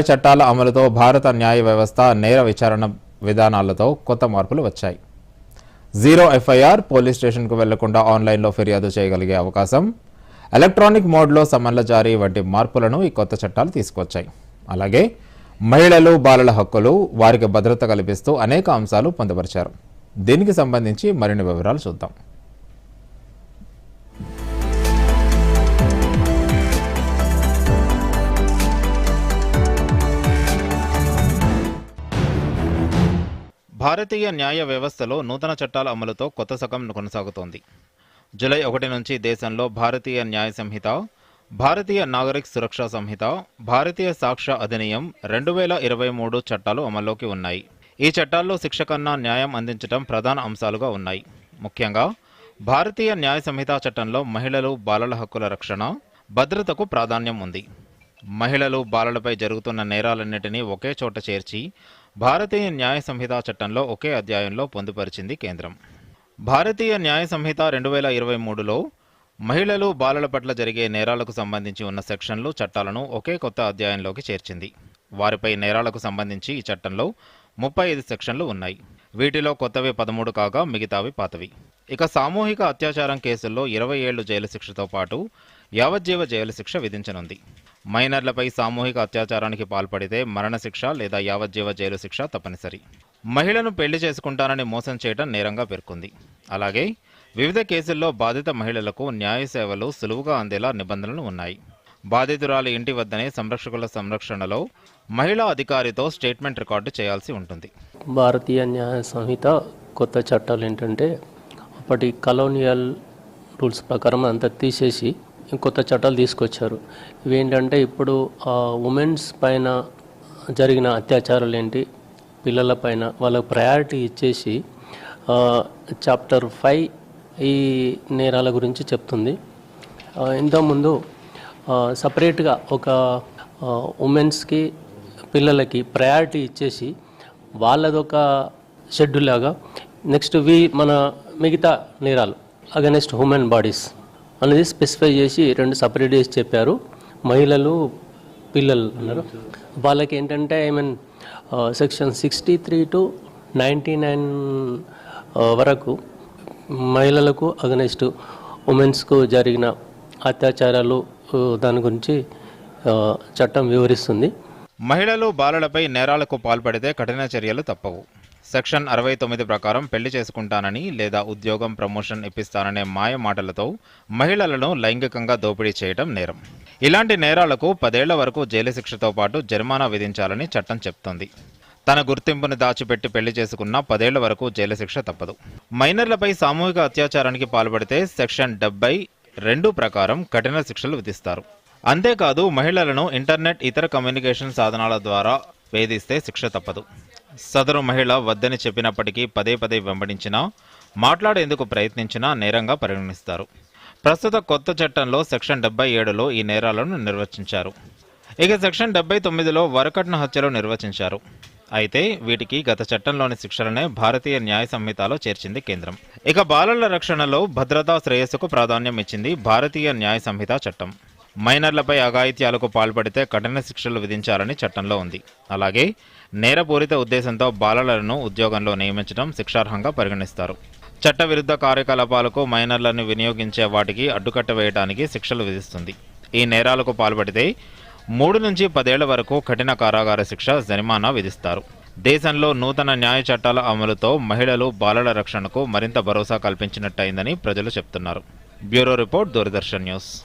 చట్టాల అమలుతో భారత న్యాయ వ్యవస్థ నేర విచారణ విధానాలతో కొత్త మార్పులు వచ్చాయి. జీరో ఎఫ్ఐఆర్ పోలీస్ స్టేషన్కు వెళ్ళకుండా ఆన్లైన్లో ఫిర్యాదు చేయగలిగే అవకాశం ఎలక్ట్రానిక్ మోడ్లో సమన్ల జారీ వంటి మార్పులను ఈ కొత్త చట్టాలు తీసుకొచ్చాయి. అలాగే మహిళలు బాలల హక్కులు వారికి భద్రత కల్పిస్తూ అనేక అంశాలు పొందుపరిచారు. దీనికి సంబంధించి మరిన్ని వివరాలు చూద్దాం. భారతీయ న్యాయ వ్యవస్థలో నూతన చట్టాల అమలుతో కొత్త శకం కొనసాగుతోంది. జూలై ఒకటి నుంచి దేశంలో భారతీయ న్యాయ సంహిత భారతీయ నాగరిక సురక్షా సంహిత భారతీయ సాక్ష్య అధినియం రెండు వేల ఇరవై మూడు చట్టాలు అమల్లోకి ఉన్నాయి. ఈ చట్టాల్లో శిక్ష కన్నా న్యాయం అందించడం ప్రధాన అంశాలుగా ఉన్నాయి. ముఖ్యంగా భారతీయ న్యాయ సంహిత చట్టంలో మహిళలు బాలల హక్కుల రక్షణ భద్రతకు ప్రాధాన్యం ఉంది. మహిళలు బాలలపై జరుగుతున్న నేరాలన్నింటినీ ఒకే చోట చేర్చి భారతీయ న్యాయ సంహిత చట్టంలో ఒకే అధ్యాయంలో పొందుపరిచింది కేంద్రం. భారతీయ న్యాయ సంహిత రెండు వేల ఇరవై మూడులో మహిళలు బాలల పట్ల జరిగే నేరాలకు సంబంధించి ఉన్న సెక్షన్లు చట్టాలను ఒకే కొత్త అధ్యాయంలోకి చేర్చింది. వారిపై నేరాలకు సంబంధించి ఈ చట్టంలో ముప్పై ఐదు సెక్షన్లు ఉన్నాయి. వీటిలో కొత్తవి పదమూడు కాగా మిగతావి పాతవి. ఇక సామూహిక అత్యాచారం కేసుల్లో ఇరవై ఏళ్ళు జైలు శిక్షతో పాటు యావజ్జీవ జైలు శిక్ష విధించనుంది. మైనర్లపై సామూహిక అత్యాచారానికి పాల్పడితే మరణశిక్ష లేదా యావజ్జీవ జైలు శిక్ష తప్పనిసరి. మహిళను పెళ్ళి చేసుకుంటానని మోసం చేయడం నేరంగా పేర్కొంది. అలాగే వివిధ కేసుల్లో బాధిత మహిళలకు న్యాయ సేవలు సులువుగా అందేలా నిబంధనలు ఉన్నాయి. బాధితురాలి ఇంటి వద్దనే సంరక్షకుల సంరక్షణలో మహిళా అధికారితో స్టేట్మెంట్ రికార్డు చేయాల్సి ఉంటుంది. భారతీయ న్యాయ సంహిత కొత్త చట్టాలు ఏంటంటే అప్పటి కలోనియల్ రూల్స్ ప్రకారం అంతా తీసేసి కొత్త చట్టాలు తీసుకొచ్చారు. ఇవేంటంటే ఇప్పుడు ఉమెన్స్ పైన జరిగిన అత్యాచారాలు ఏంటి? పిల్లల పైన వాళ్ళకు ప్రయారిటీ ఇచ్చేసి చాప్టర్ ఫైవ్ ఈ నేరాల గురించి చెప్తుంది. ఇంతకుముందు సపరేట్గా ఒక ఉమెన్స్కి పిల్లలకి ప్రయారిటీ ఇచ్చేసి వాళ్ళదొక షెడ్యూల్ లాగా నెక్స్ట్ వి మన మిగతా నేరాలు అగెనెస్ట్ హ్యూమన్ బాడీస్ అనేది స్పెసిఫై చేసి రెండు సపరేట్ చేసి చెప్పారు. మహిళలు పిల్లలు అన్నారు. వాళ్ళకి ఏంటంటే I mean section sixty three to ninety nine వరకు మహిళలకు అగనెస్ట్ ఉమెన్స్కు జరిగిన అత్యాచారాలు దాని గురించి చట్టం వివరిస్తుంది. మహిళలు బాలలపై నేరాలకు పాల్పడితే కఠిన చర్యలు తప్పవు. సెక్షన్ అరవై తొమ్మిది ప్రకారం పెళ్ళి చేసుకుంటానని లేదా ఉద్యోగం ప్రమోషన్ ఇప్పిస్తాననే మాయ మాటలతో మహిళలను లైంగికంగా దోపిడీ చేయడం నేరం. ఇలాంటి నేరాలకు పదేళ్ళ వరకు జైలు శిక్షతో పాటు జరిమానా విధించాలని చట్టం చెప్తోంది. తన గుర్తింపును దాచిపెట్టి పెళ్ళి చేసుకున్న పదేళ్ళ వరకు జైలు శిక్ష తప్పదు. మైనర్లపై సామూహిక అత్యాచారానికి పాల్పడితే సెక్షన్ డెబ్బై రెండు ప్రకారం కఠిన శిక్షలు విధిస్తారు. అంతేకాదు మహిళలను ఇంటర్నెట్ ఇతర కమ్యూనికేషన్ సాధనాల ద్వారా వేధిస్తే శిక్ష తప్పదు. సదరు మహిళ వద్దని చెప్పినప్పటికీ పదే పదే వెంబడించినా మాట్లాడేందుకు ప్రయత్నించినా నేరంగా పరిగణిస్తారు. ప్రస్తుత కొత్త చట్టంలో సెక్షన్ డెబ్బై ఏడులో ఈ నేరాలను నిర్వచించారు. ఇక సెక్షన్ డెబ్బై తొమ్మిదిలో వరకట్న హత్యలు నిర్వచించారు. అయితే వీటికి గత చట్టంలోని శిక్షలనే భారతీయ న్యాయ సంహితలో చేర్చింది కేంద్రం. ఇక బాలల రక్షణలో భద్రతా శ్రేయస్సుకు ప్రాధాన్యం ఇచ్చింది భారతీయ న్యాయ సంహిత చట్టం. మైనర్లపై అఘాయిత్యాలకు పాల్పడితే కఠిన శిక్షలు విధించాలని చట్టంలో ఉంది. అలాగే నేరపూరిత ఉద్దేశంతో బాలలను ఉద్యోగంలో నియమించడం శిక్షార్హంగా పరిగణిస్తారు. చట్టవిరుద్ధ కార్యకలాపాలకు మైనర్లను వినియోగించే వాటికి అడ్డుకట్ట వేయడానికి శిక్షలు విధిస్తుంది. ఈ నేరాలకు పాల్పడితే మూడు నుంచి పదేళ్ళ వరకు కఠిన కారాగార శిక్ష జరిమానా విధిస్తారు. దేశంలో నూతన న్యాయ చట్టాల అమలుతో మహిళలు బాలల రక్షణకు మరింత భరోసా కల్పించినట్టయిందని ప్రజలు చెప్తున్నారు. Bureau report Doordarshan news.